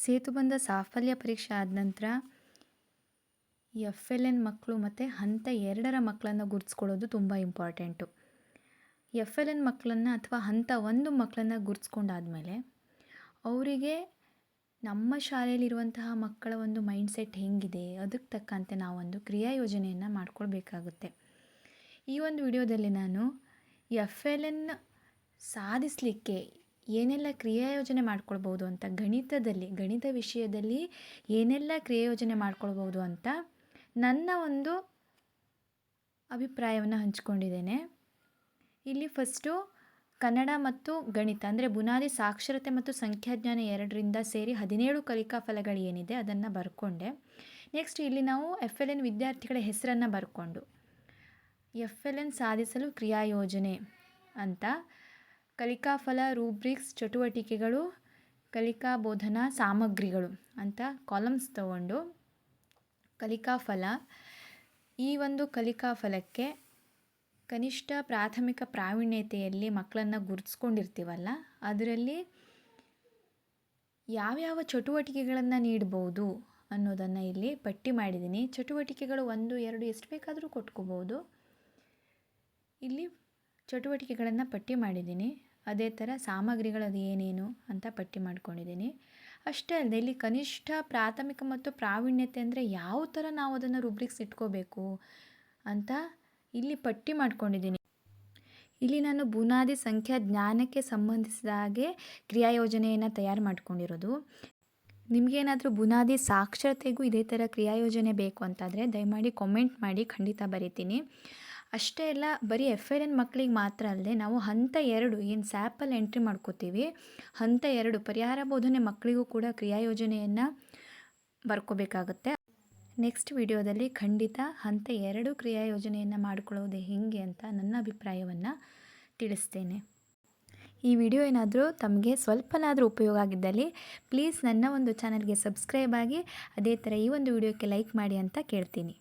ಸೇತುಬಂಧ ಸಾಫಲ್ಯ ಪರೀಕ್ಷೆ ಆದ ನಂತರ ಎಫ್ ಎಲ್ ಎನ್ ಮಕ್ಕಳು ಮತ್ತು ಹಂತ ಎರಡರ ಮಕ್ಕಳನ್ನು ಗುರುತಿಸ್ಕೊಳ್ಳೋದು ತುಂಬ ಇಂಪಾರ್ಟೆಂಟು ಎಫ್ ಎಲ್ ಎನ್ ಮಕ್ಕಳನ್ನು ಅಥವಾ ಹಂತ ಒಂದು ಮಕ್ಕಳನ್ನು ಗುರುತಿಸ್ಕೊಂಡಾದ್ಮೇಲೆ ಅವರಿಗೆ ನಮ್ಮ ಶಾಲೆಯಲ್ಲಿರುವಂತಹ ಮಕ್ಕಳ ಒಂದು ಮೈಂಡ್ಸೆಟ್ ಹೇಗಿದೆ, ಅದಕ್ಕೆ ತಕ್ಕಂತೆ ನಾವೊಂದು ಕ್ರಿಯಾ ಯೋಜನೆಯನ್ನು ಮಾಡ್ಕೊಳ್ಬೇಕಾಗುತ್ತೆ. ಈ ಒಂದು ವಿಡಿಯೋದಲ್ಲಿ ನಾನು ಎಫ್ ಎಲ್ ಎನ್ ಸಾಧಿಸಲಿಕ್ಕೆ ಏನೆಲ್ಲ ಕ್ರಿಯಾ ಯೋಜನೆ ಮಾಡ್ಕೊಳ್ಬೋದು ಅಂತ ಗಣಿತದಲ್ಲಿ, ಗಣಿತ ವಿಷಯದಲ್ಲಿ ಏನೆಲ್ಲ ಕ್ರಿಯಾಯೋಜನೆ ಮಾಡ್ಕೊಳ್ಬೋದು ಅಂತ ನನ್ನ ಒಂದು ಅಭಿಪ್ರಾಯವನ್ನು ಹಂಚಿಕೊಂಡಿದ್ದೇನೆ. ಇಲ್ಲಿ ಫಸ್ಟು ಕನ್ನಡ ಮತ್ತು ಗಣಿತ, ಅಂದರೆ ಬುನಾದಿ, ಸಾಕ್ಷರತೆ ಮತ್ತು ಸಂಖ್ಯಾಜ್ಞಾನ ಎರಡರಿಂದ ಸೇರಿ ಹದಿನೇಳು ಕಲಿಕಾ ಫಲಗಳು ಏನಿದೆ ಅದನ್ನು ಬರ್ಕೊಂಡೆ. ನೆಕ್ಸ್ಟ್ ಇಲ್ಲಿ ನಾವು ಎಫ್ ಎಲ್ ಎನ್ ವಿದ್ಯಾರ್ಥಿಗಳ ಹೆಸರನ್ನು ಬರ್ಕೊಂಡು ಎಫ್ ಎಲ್ ಎನ್ ಸಾಧಿಸಲು ಕ್ರಿಯಾಯೋಜನೆ ಅಂತ ಕಲಿಕಾಫಲ ರೂಬ್ರಿಕ್ಸ್ ಚಟುವಟಿಕೆಗಳು ಕಲಿಕಾ ಬೋಧನಾ ಸಾಮಗ್ರಿಗಳು ಅಂತ ಕಾಲಮ್ಸ್ ತಗೊಂಡು ಕಲಿಕಾಫಲ. ಈ ಒಂದು ಕಲಿಕಾಫಲಕ್ಕೆ ಕನಿಷ್ಠ ಪ್ರಾಥಮಿಕ ಪ್ರಾವೀಣ್ಯತೆಯಲ್ಲಿ ಮಕ್ಕಳನ್ನು ಗುರುತಿಸ್ಕೊಂಡಿರ್ತೀವಲ್ಲ, ಅದರಲ್ಲಿ ಯಾವ್ಯಾವ ಚಟುವಟಿಕೆಗಳನ್ನು ನೀಡ್ಬೋದು ಅನ್ನೋದನ್ನು ಇಲ್ಲಿ ಪಟ್ಟಿ ಮಾಡಿದ್ದೀನಿ. ಚಟುವಟಿಕೆಗಳು ಒಂದು, ಎರಡು ಎಷ್ಟು ಬೇಕಾದರೂ ಕೊಟ್ಕೋಬೋದು. ಇಲ್ಲಿ ಚಟುವಟಿಕೆಗಳನ್ನು ಪಟ್ಟಿ ಮಾಡಿದ್ದೀನಿ. ಅದೇ ಥರ ಸಾಮಗ್ರಿಗಳದು ಏನೇನು ಅಂತ ಪಟ್ಟಿ ಮಾಡ್ಕೊಂಡಿದ್ದೀನಿ. ಅಷ್ಟೇ ಅಲ್ಲದೆ ಇಲ್ಲಿ ಕನಿಷ್ಠ ಪ್ರಾಥಮಿಕ ಮತ್ತು ಪ್ರಾವೀಣ್ಯತೆ ಅಂದರೆ ಯಾವ ಥರ ನಾವು ಅದನ್ನು ರುಬ್ರಿಕ್ಸ್ ಇಟ್ಕೋಬೇಕು ಅಂತ ಇಲ್ಲಿ ಪಟ್ಟಿ ಮಾಡ್ಕೊಂಡಿದ್ದೀನಿ. ಇಲ್ಲಿ ನಾನು ಬುನಾದಿ ಸಂಖ್ಯಾ ಜ್ಞಾನಕ್ಕೆ ಸಂಬಂಧಿಸಿದ ಹಾಗೆ ಕ್ರಿಯಾ ಯೋಜನೆಯನ್ನು ತಯಾರು ಮಾಡ್ಕೊಂಡಿರೋದು. ನಿಮಗೇನಾದರೂ ಬುನಾದಿ ಸಾಕ್ಷರತೆಗೂ ಇದೇ ಥರ ಕ್ರಿಯಾ ಯೋಜನೆ ಬೇಕು ಅಂತಾದರೆ ದಯಮಾಡಿ ಕಾಮೆಂಟ್ ಮಾಡಿ, ಖಂಡಿತ ಬರಿತೀನಿ. ಅಷ್ಟೇ ಅಲ್ಲ, ಬರೀ ಎಫ್ ಎಲ್ ಎನ್ ಮಕ್ಕಳಿಗೆ ಮಾತ್ರ ಅಲ್ಲದೆ ನಾವು ಹಂತ ಎರಡು, ಏನು ಸ್ಯಾಪಲ್ಲಿ ಎಂಟ್ರಿ ಮಾಡ್ಕೋತೀವಿ, ಹಂತ ಎರಡು ಪರಿಹಾರ ಬೋಧನೆ ಮಕ್ಕಳಿಗೂ ಕೂಡ ಕ್ರಿಯಾ ಯೋಜನೆಯನ್ನು ಬರ್ಕೋಬೇಕಾಗುತ್ತೆ. ನೆಕ್ಸ್ಟ್ ವಿಡಿಯೋದಲ್ಲಿ ಖಂಡಿತ ಹಂತ ಎರಡು ಕ್ರಿಯಾ ಯೋಜನೆಯನ್ನು ಮಾಡ್ಕೊಳ್ಳೋದು ಹೇಗೆ ಅಂತ ನನ್ನ ಅಭಿಪ್ರಾಯವನ್ನು ತಿಳಿಸ್ತೇನೆ. ಈ ವಿಡಿಯೋ ಏನಾದರೂ ತಮಗೆ ಸ್ವಲ್ಪನಾದರೂ ಉಪಯೋಗ ಆಗಿದ್ದಲ್ಲಿ ಪ್ಲೀಸ್ ನನ್ನ ಒಂದು ಚಾನಲ್ಗೆ ಸಬ್ಸ್ಕ್ರೈಬ್ ಆಗಿ, ಅದೇ ಥರ ಈ ಒಂದು ವಿಡಿಯೋಕ್ಕೆ ಲೈಕ್ ಮಾಡಿ ಅಂತ ಕೇಳ್ತೀನಿ.